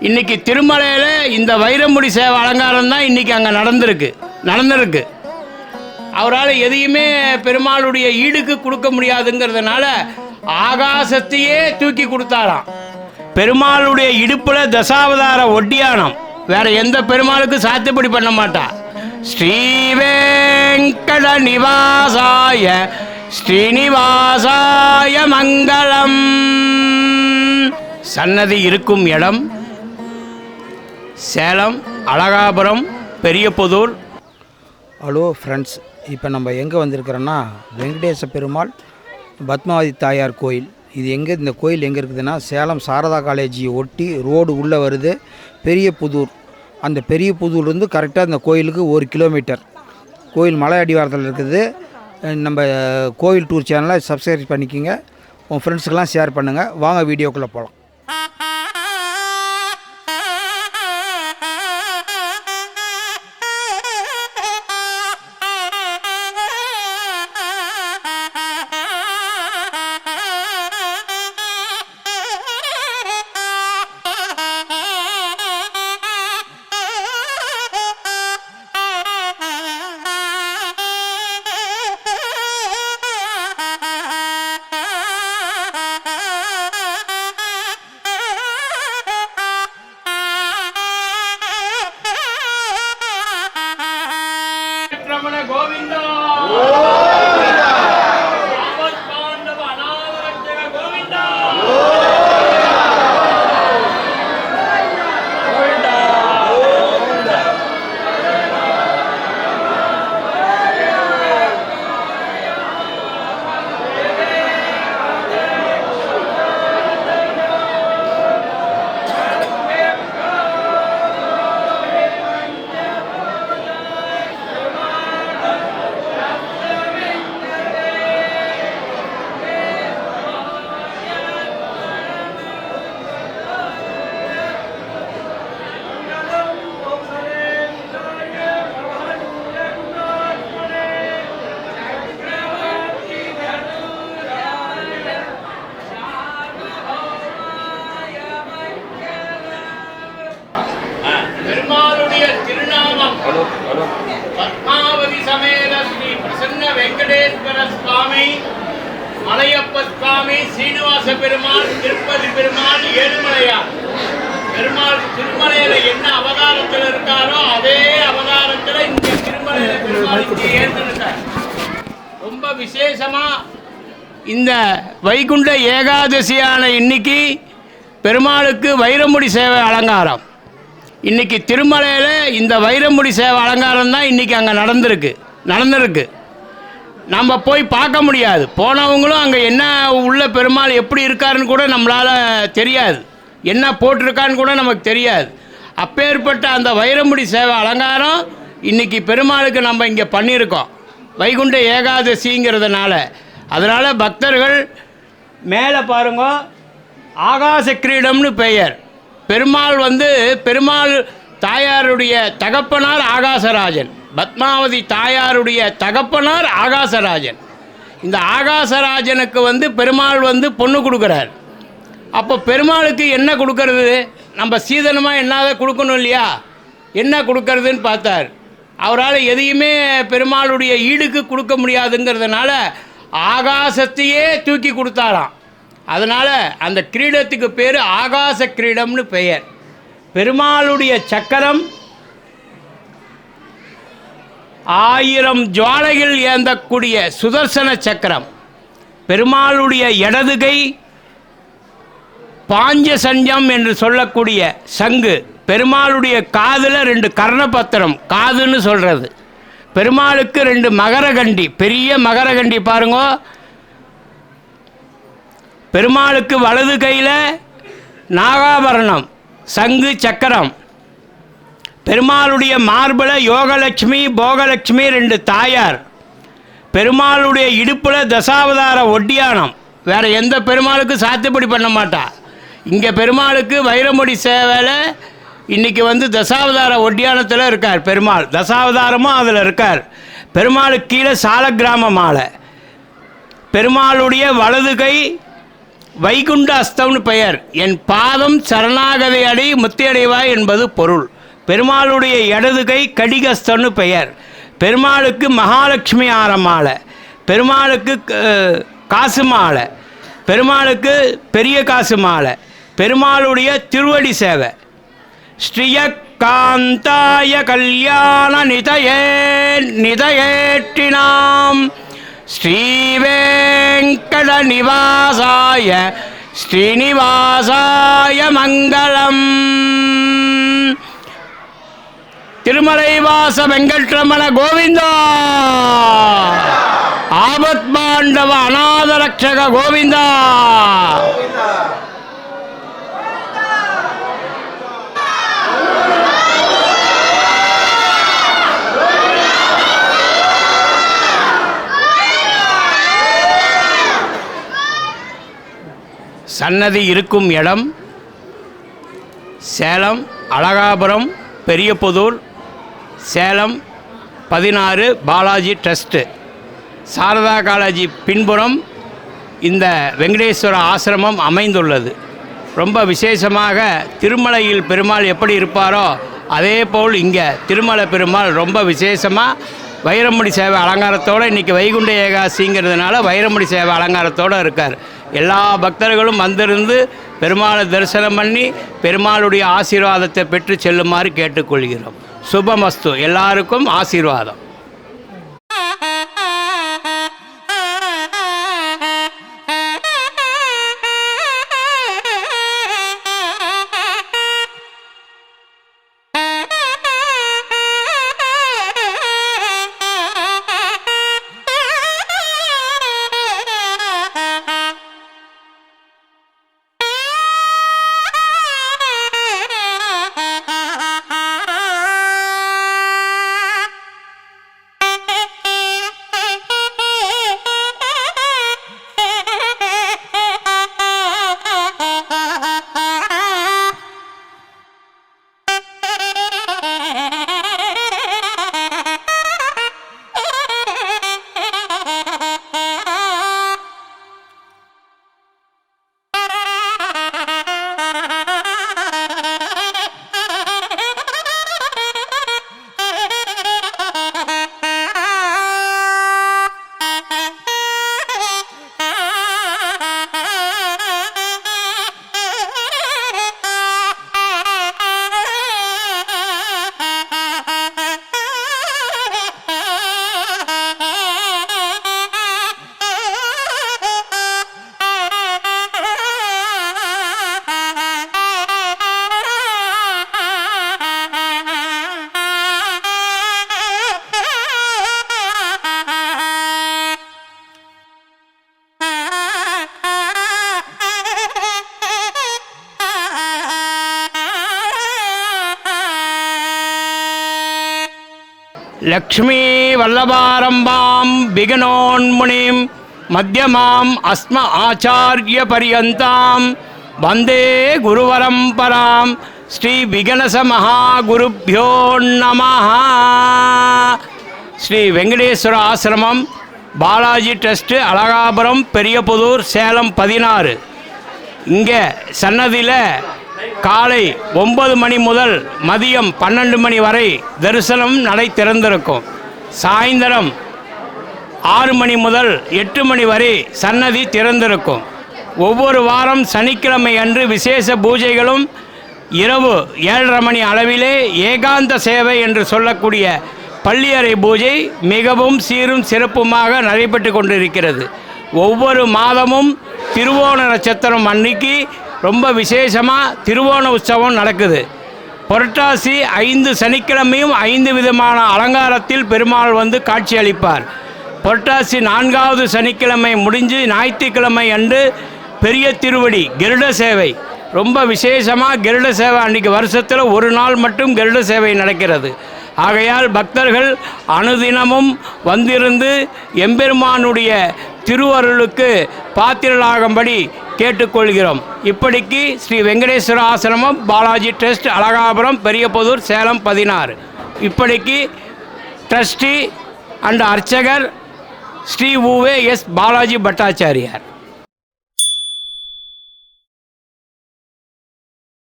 இன்னைக்கு திருமலையில் இந்த வைரமுடி சேவை அலங்காரம் தான் இன்னைக்கு அங்கே நடந்திருக்கு. நடந்திருக்கு. அவரால் எதையுமே பெருமாளுடைய ஈடுக்கு கொடுக்க முடியாதுங்கிறதுனால ஆகாசத்தையே தூக்கி கொடுத்தாராம். பெருமாளுடைய இடுப்பில் தசாவதார ஒட்டியானம். வேற எந்த பெருமாளுக்கும் சாத்தியப்படி பண்ண மாட்டா. ஸ்ரீவேங்கட நிவாசாய ஸ்ரீனிவாசாய மங்களம். சன்னதி இருக்கும் இடம். சேலம் அழகாபுரம் பெரியபுதூர். ஹலோ ஃப்ரெண்ட்ஸ் இப்போ நம்ம எங்கே வந்திருக்கிறோன்னா வெங்கடேச பெருமாள் பத்மாவதி தாயார் கோயில். இது எங்கே இந்த கோயில் எங்கே இருக்குதுன்னா சேலம் சாரதா காலேஜி ஒட்டி ரோடு உள்ளே வருது பெரிய புதூர் அந்த பெரிய புதூர்லேருந்து கரெக்டாக இந்த கோயிலுக்கு ஒரு கிலோமீட்டர் கோயில் மலை அடிவாரத்தில் இருக்குது. நம்ம கோயில் டூர் சேனலை சப்ஸ்கிரைப் பண்ணிக்கோங்க. உன் ஃப்ரெண்ட்ஸுக்கெல்லாம் ஷேர் பண்ணுங்கள் வாங்க வீடியோக்குள்ளே போகலாம் ரமண கோவிந்தா பெருமாளுடைய திருநாமம். பத்மாவதி சமேத ஸ்ரீ பிரசன்ன வெங்கடேஸ்வர சுவாமி மலையப்ப சுவாமி சீனிவாச பெருமாள் திருப்பதி பெருமாள் ஏழுமலையார். பெருமாள் திருமலையில என்ன அவதாரத்தில் இருக்காரோ அதே அவதாரத்தில் இந்த திருமலையில பெருமாள் இங்கே ஏற்றிருக்கார். ரொம்ப விசேஷமா இந்த வைகுண்ட ஏகாதசியான இன்னைக்கு பெருமாளுக்கு வைரமுடி சேவை அலங்காரம். இன்றைக்கி திருமலையில் இந்த வைரமுடி சேவை அலங்காரம் தான் இன்றைக்கி அங்கே நடந்திருக்கு. நடந்திருக்கு. நம்ம போய் பார்க்க முடியாது. போனவங்களும் அங்கே என்ன உள்ள பெருமாள் எப்படி இருக்காருன்னு கூட நம்மளால் தெரியாது. என்ன போட்டிருக்கான்னு கூட நமக்கு தெரியாது. அப்பேற்பட்ட அந்த வைரமுடி சேவை அலங்காரம் இன்றைக்கி பெருமாளுக்கு நம்ம இங்கே பண்ணியிருக்கோம். வைகுண்ட ஏகாதசிங்கிறதுனால. அதனால் பக்தர்கள் மேலே பாருங்க ஆகாச கிரீடம்னு பெயர். பெருமாள் வந்து பெருமாள் தாயாருடைய தகப்பனார் ஆகாசராஜன். பத்மாவதி தாயாருடைய தகப்பனார் ஆகாசராஜன். இந்த ஆகாசராஜனுக்கு வந்து பெருமாள் வந்து பொண்ணு கொடுக்குறார். அப்போ பெருமாளுக்கு என்ன கொடுக்கறது? நம்ம சீதனமாக என்னதை கொடுக்கணும் இல்லையா? என்ன கொடுக்கறதுன்னு பார்த்தார். அவரால் எதையுமே பெருமாளுடைய ஈடுக்கு கொடுக்க முடியாதுங்கிறதுனால ஆகாசத்தையே தூக்கி கொடுத்தாராம். அதனால் அந்த கிரீடத்துக்கு பேர் ஆகாச கிரீடம்னு பெயர். பெருமாளுடைய சக்கரம் ஆயிரம் ஜுவாலைகள் ஏந்தக்கூடிய சுதர்சன சக்கரம். பெருமாளுடைய இடதுகை பாஞ்சசஞ்சம் என்று சொல்லக்கூடிய சங்கு. பெருமாளுடைய காதில் ரெண்டு கர்ணபத்திரம் காதுன்னு சொல்கிறது பெருமாளுக்கு ரெண்டு மகரகண்டி பெரிய மகரகண்டி பாருங்க பெருமாளுக்கு வலது கையில் நாகாபரணம் சங்கு சக்கரம். பெருமாளுடைய மார்பில் யோகலட்சுமி போகலட்சுமி ரெண்டு தாயார். பெருமாளுடைய இடுப்பில் தசாவதார ஒட்டியானம். வேறு எந்த பெருமாளுக்கும் சாத்துப்படி பண்ண மாட்டா. இங்கே பெருமாளுக்கு வைரமுடி சேவையில் இன்னைக்கு வந்து தசாவதார ஒட்டியானத்தில் இருக்கார் பெருமாள். தசாவதாரமும் அதில் இருக்கார். பெருமாளுக்கு கீழே சால கிராம மாலை. பெருமாளுடைய வலது கை வைகுண்ட அஸ்தம்னு பெயர். என் பாதம் சரணாகதி அடை முத்தியடைவாய் என்பது பொருள். பெருமாளுடைய இடது கை கடிகஸ்தம்னு பெயர். பெருமாளுக்கு மகாலட்சுமி ஆர மாலை பெருமாளுக்கு காசு மாலை பெருமாளுக்கு பெரிய காசு மாலை பெருமாளுடைய திருவடி சேவை. ஸ்ரீயக்காந்தாய கல்யாண நிதயே நிதயேற்றினாம். ஸ்ரீவேங்கட நிவாசாய ஸ்ரீனிவாசாய மங்களம். திருமலைவாச வெங்கட்ரமண கோவிந்தா. ஆபத் பாண்டவ அநாத ரட்சக கோவிந்தா. சன்னதி இருக்கும் இடம் சேலம் அழகாபுரம் பெரியபுதூர் சேலம் பதினாறு பாலாஜி ட்ரஸ்ட்டு சாரதா காலேஜி பின்புறம் இந்த வெங்கடேஸ்வர ஆசிரமம் அமைந்துள்ளது. ரொம்ப விசேஷமாக திருமலையில் பெருமாள் எப்படி இருப்பாரோ அதே போல் இங்கே திருமலை பெருமாள் ரொம்ப விசேஷமாக வைரமுடி சேவை அலங்காரத்தோடு இன்றைக்கி வைகுண்ட ஏகாசிங்கிறதுனால வைரமுடி சேவை அலங்காரத்தோடு இருக்கார். எல்லா பக்தர்களும் வந்திருந்து பெருமாளை தரிசனம் பண்ணி பெருமாளுடைய ஆசீர்வாதத்தை பெற்று செல்லுமாறு கேட்டுக்கொள்கிறோம். சுபமஸ்து. எல்லாருக்கும் ஆசீர்வாதம். லக்ஷ்மீ வல்லபாரம்பாம் விகனோன்முனிம் மத்தியமாம் அஸ்ம ஆச்சாரிய பரியந்தாம் வந்தே குருவரம்பராம் ஸ்ரீ விகனச மகாகுருப்பியோ நமஹ ஸ்ரீ வெங்கடேஸ்வர ஆசிரமம் பாலாஜி ட்ரஸ்ட்டு அழகாபுரம் பெரியபுதூர் சேலம் பதினாறு. இங்கே சன்னதியில் காலை ஒன்பது மணி முதல் மதியம் பன்னெண்டு மணி வரை தரிசனம் நடை திறந்திருக்கும். சாயந்தரம் ஆறு மணி முதல் எட்டு மணி வரை சன்னதி திறந்திருக்கும். ஒவ்வொரு வாரம் சனிக்கிழமை அன்று விசேஷ பூஜைகளும் இரவு ஏழரை மணி அளவிலே ஏகாந்த சேவை என்று சொல்லக்கூடிய பள்ளியறை பூஜை மிகவும் சீரும் சிறப்புமாக நடைபெற்று கொண்டிருக்கிறது. ஒவ்வொரு மாதமும் திருவோண நட்சத்திரம் அன்னைக்கு ரொம்ப விசேஷமாக திருவோண உற்சவம் நடக்குது. புரட்டாசி ஐந்து சனிக்கிழமையும் ஐந்து விதமான அலங்காரத்தில் பெருமாள் வந்து காட்சியளிப்பார் புரட்டாசி நான்காவது சனிக்கிழமை முடிஞ்சு ஞாயிற்றுக்கிழமை அன்று பெரிய திருவடி கருட சேவை. ரொம்ப விசேஷமாக கருட சேவை. அன்றைக்கி வருஷத்தில் ஒரு நாள் மட்டும் கருட சேவை நடக்கிறது. ஆகையால் பக்தர்கள் அனுதினமும் வந்திருந்து எம்பெருமானுடைய திருவருளுக்கு பாத்திரலாகும்படி கேட்டுக்கொள்கிறோம். இப்படிக்கு ஸ்ரீ வெங்கடேஸ்வர ஆசிரமம் பாலாஜி ட்ரஸ்ட் அழகாபுரம் பெரியபுதூர் சேலம் பதினாறு. இப்படிக்கு ட்ரஸ்டி அண்ட் அர்ச்சகர் ஸ்ரீ உவே எஸ் பாலாஜி பட்டாச்சாரியார்.